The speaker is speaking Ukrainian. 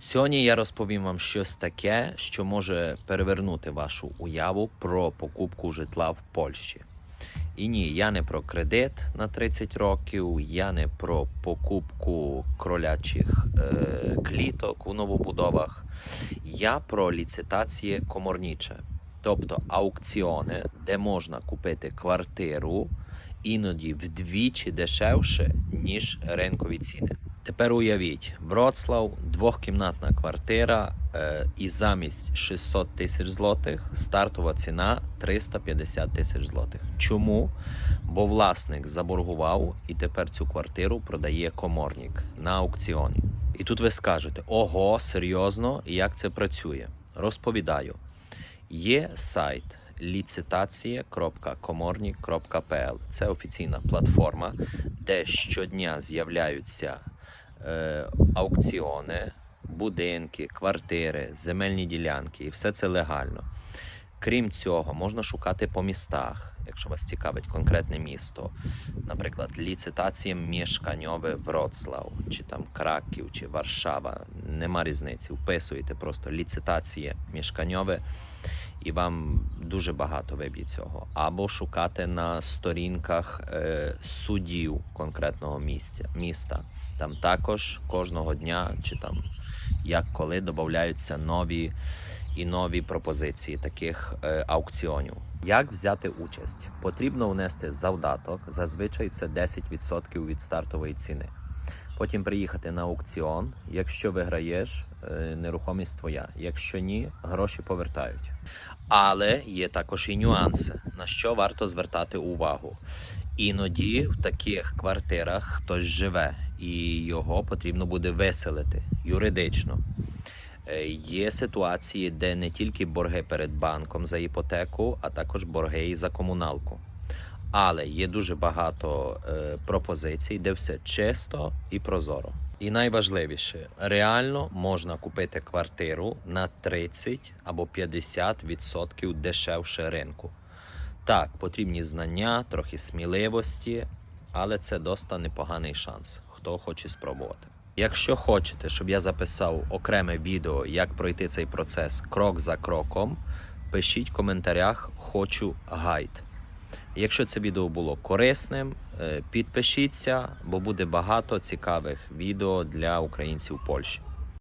Сьогодні я розповім вам щось таке, що може перевернути вашу уяву про покупку житла в Польщі. І ні, я не про кредит на 30 років, я не про покупку кролячих е, кліток у новобудовах. Я про ліцитації коморніче, тобто аукціони, де можна купити квартиру іноді вдвічі дешевше, ніж ринкові ціни. Тепер уявіть, Вроцлав, двохкімнатна квартира е, і замість 600 тисяч злотих стартова ціна 350 тисяч злотих. Чому? Бо власник заборгував і тепер цю квартиру продає коморник на аукціоні. І тут ви скажете: ого, серйозно, як це працює? Розповідаю. Є сайт ліцитація.коморник.pl. Це офіційна платформа, де щодня з'являються аукціони, будинки, квартири, земельні ділянки, і все це легально. Крім цього, можна шукати по містах, якщо вас цікавить конкретне місто. Наприклад, ліцитація мішканьове Вроцлав, чи там Краків, чи Варшава. Нема різниці. Вписуєте просто ліцитація мішканьове, і вам дуже багато виб'є цього. Або шукати на сторінках е, судів конкретного місця, міста. Там також кожного дня, чи там як коли додаються нові і нові пропозиції таких е, аукціонів. Як взяти участь? Потрібно внести завдаток. Зазвичай це 10% від стартової ціни. Потім приїхати на аукціон. Якщо виграєш, е, нерухомість твоя. Якщо ні, гроші повертають. Але є також і нюанси, на що варто звертати увагу. Іноді в таких квартирах хтось живе, і його потрібно буде виселити юридично. Е, Є ситуації, де не тільки борги перед банком за іпотеку, а також борги і за комуналку. Але є дуже багато е, пропозицій, де все чисто і прозоро. І найважливіше, реально можна купити квартиру на 30 або 50% дешевше ринку. Так, потрібні знання, трохи сміливості, але це доста непоганий шанс, хто хоче спробувати. Якщо хочете, щоб я записав окреме відео, як пройти цей процес крок за кроком, пишіть в коментарях Хочу гайд. Якщо це відео було корисним, е, підпишіться, бо буде багато цікавих відео для українців у Польщі.